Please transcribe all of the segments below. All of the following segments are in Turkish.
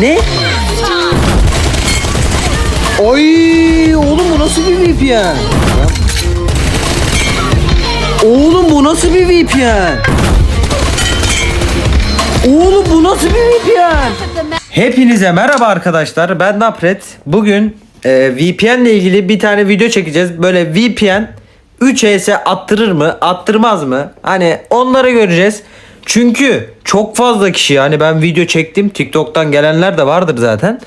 Ne? Oy oğlum bu nasıl bir VPN? Oğlum bu nasıl bir VPN? Oğlum bu nasıl bir VPN? Hepinize merhaba arkadaşlar. Ben Napret. Bugün e, VPN ile ilgili bir tane video çekeceğiz. Böyle VPN 3 ES attırır mı, attırmaz mı? Hani onları göreceğiz. Çünkü çok fazla kişi yani ben video çektim. TikTok'tan gelenler de vardır zaten.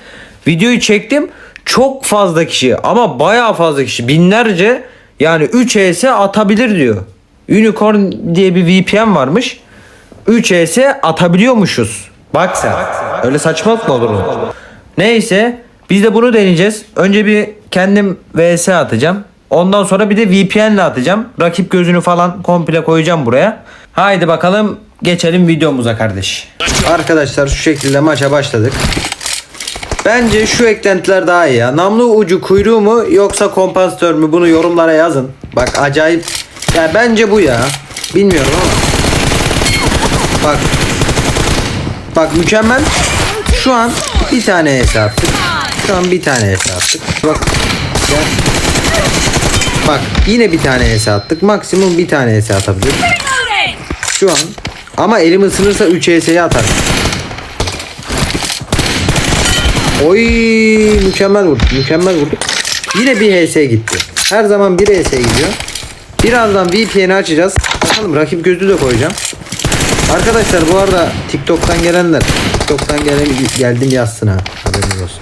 Videoyu çektim. Çok fazla kişi ama bayağı fazla kişi. Binlerce yani 3 ES atabilir diyor. Unicorn diye bir VPN varmış. 3 ES atabiliyormuşuz. Bak sen. Öyle saçmalık mı olur? mu? Neyse biz de bunu deneyeceğiz. Önce bir kendim VS atacağım. Ondan sonra bir de VPN ile atacağım. Rakip gözünü falan komple koyacağım buraya. Haydi bakalım geçelim videomuza kardeş. Arkadaşlar şu şekilde maça başladık. Bence şu eklentiler daha iyi ya. Namlu ucu kuyruğu mu yoksa kompansatör mü bunu yorumlara yazın. Bak acayip. Ya bence bu ya. Bilmiyorum ama. Bak. Bak mükemmel. Şu an bir tane HS attık. Şu an bir tane HS attık. Bak. Gel. Bak yine bir tane HS attık. Maksimum bir tane atabiliriz. Şu an. Ama elim ısınırsa 3 HS'yi atar. Oy mükemmel vurdu. Mükemmel vurdu. Yine bir HS gitti. Her zaman bir HS gidiyor. Birazdan VPN'i açacağız. Bakalım rakip gözü de koyacağım. Arkadaşlar bu arada TikTok'tan gelenler TikTok'tan gelen geldim yazsın ha. Haberiniz olsun.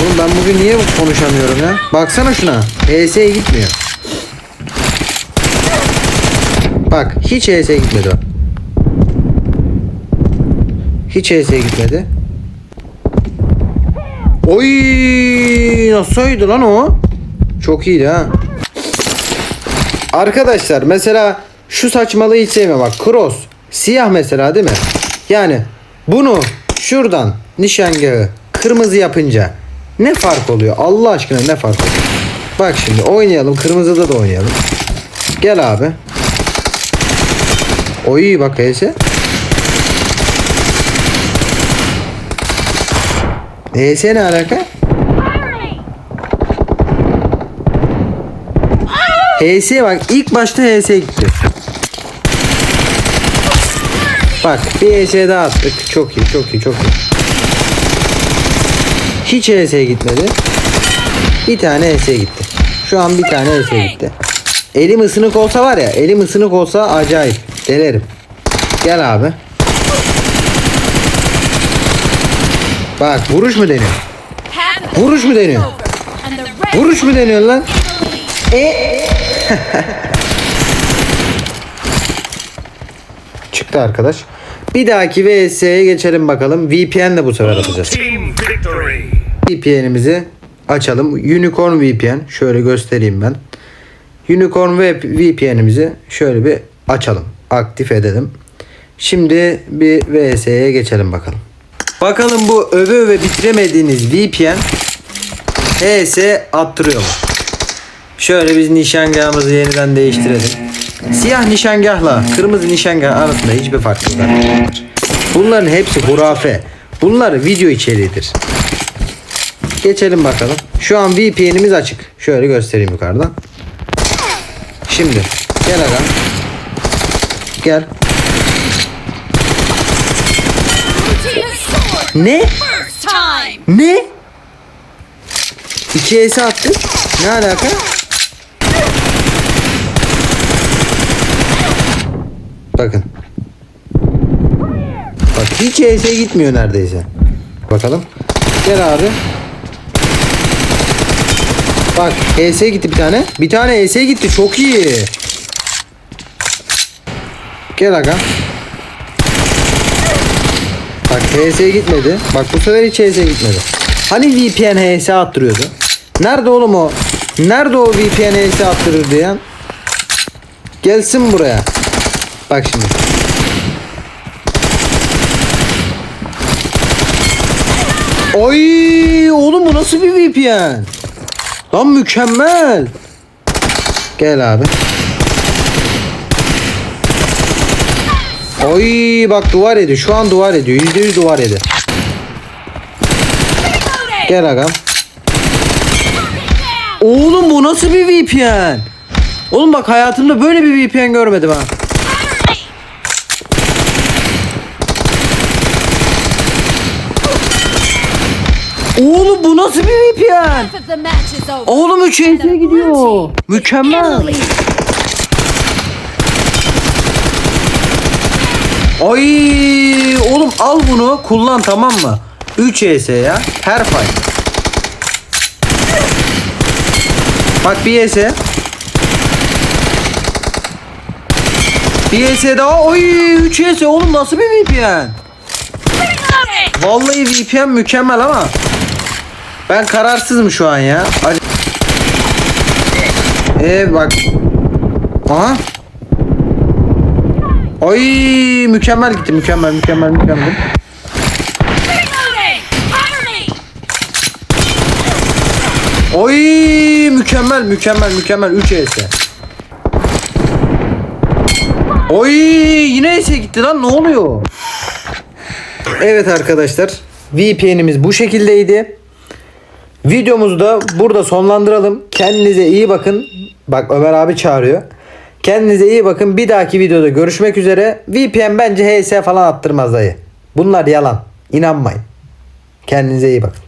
Oğlum ben bugün niye konuşamıyorum ya? Baksana şuna. HS'ye gitmiyor. Bak hiç HS'ye gitmedi o. Hiç HS'ye gitmedi. Oy nasılydı lan o? Çok iyiydi ha. Arkadaşlar mesela şu saçmalığı hiç sevmiyorum bak cross siyah mesela değil mi? Yani bunu şuradan nişangahı kırmızı yapınca ne fark oluyor? Allah aşkına ne fark oluyor? Bak şimdi oynayalım kırmızıda da oynayalım. Gel abi. Oy bak heyse. HS ne alaka? HS bak ilk başta HS gitti. Bak bir HS daha attık. Çok iyi çok iyi çok iyi. Hiç HS gitmedi. Bir tane HS gitti. Şu an bir tane HS gitti. Elim ısınık olsa var ya elim ısınık olsa acayip. Delerim. Gel abi. Bak vuruş mu deniyor? Vuruş mu deniyor? Vuruş mu deniyor lan? E Çıktı arkadaş. Bir dahaki VS'ye geçelim bakalım. VPN de bu sefer atacağız. VPN'imizi açalım. Unicorn VPN. Şöyle göstereyim ben. Unicorn VPN'imizi şöyle bir açalım. Aktif edelim. Şimdi bir VS'ye geçelim bakalım. Bakalım bu öve öve bitiremediğiniz VPN HS attırıyor mu? Şöyle biz nişangahımızı yeniden değiştirelim. Siyah nişangahla kırmızı nişangah arasında hiçbir fark yok arkadaşlar. Bunların hepsi hurafe. Bunlar video içeriğidir. Geçelim bakalım. Şu an VPN'imiz açık. Şöyle göstereyim yukarıdan. Şimdi gel aga. Gel. Ne? Ne? 2 S attık. Ne alaka? Bakın. Bak hiç ES gitmiyor neredeyse. Bakalım. Gel abi. Bak ES gitti bir tane. Bir tane ES gitti. Çok iyi. Gel aga. Bak HS gitmedi. Bak bu sefer hiç HS gitmedi. Hani VPN HS attırıyordu? Nerede oğlum o? Nerede o VPN HS attırır diyen? Gelsin buraya. Bak şimdi. Oy oğlum bu nasıl bir VPN? Lan mükemmel. Gel abi. Oy bak duvar ediyor. Şu an duvar ediyor. %100 duvar ediyor. Gel agam. Oğlum bu nasıl bir VPN? Oğlum bak hayatımda böyle bir VPN görmedim ha. Oğlum bu nasıl bir VPN? Oğlum 3 gidiyor. Mükemmel. Ay oğlum al bunu kullan tamam mı? 3 ES ya. Her fight. Bak bir ES. Bir ES daha. Oy 3 ES oğlum nasıl bir VPN? Vallahi VPN mükemmel ama ben kararsızım şu an ya. Ee bak. Aha. Ay mükemmel gitti mükemmel mükemmel mükemmel. Oy mükemmel mükemmel mükemmel 3 ES. Oy yine ES gitti lan ne oluyor? Evet arkadaşlar VPN'imiz bu şekildeydi. Videomuzu da burada sonlandıralım. Kendinize iyi bakın. Bak Ömer abi çağırıyor. Kendinize iyi bakın. Bir dahaki videoda görüşmek üzere. VPN bence HS falan attırmaz dayı. Bunlar yalan. İnanmayın. Kendinize iyi bakın.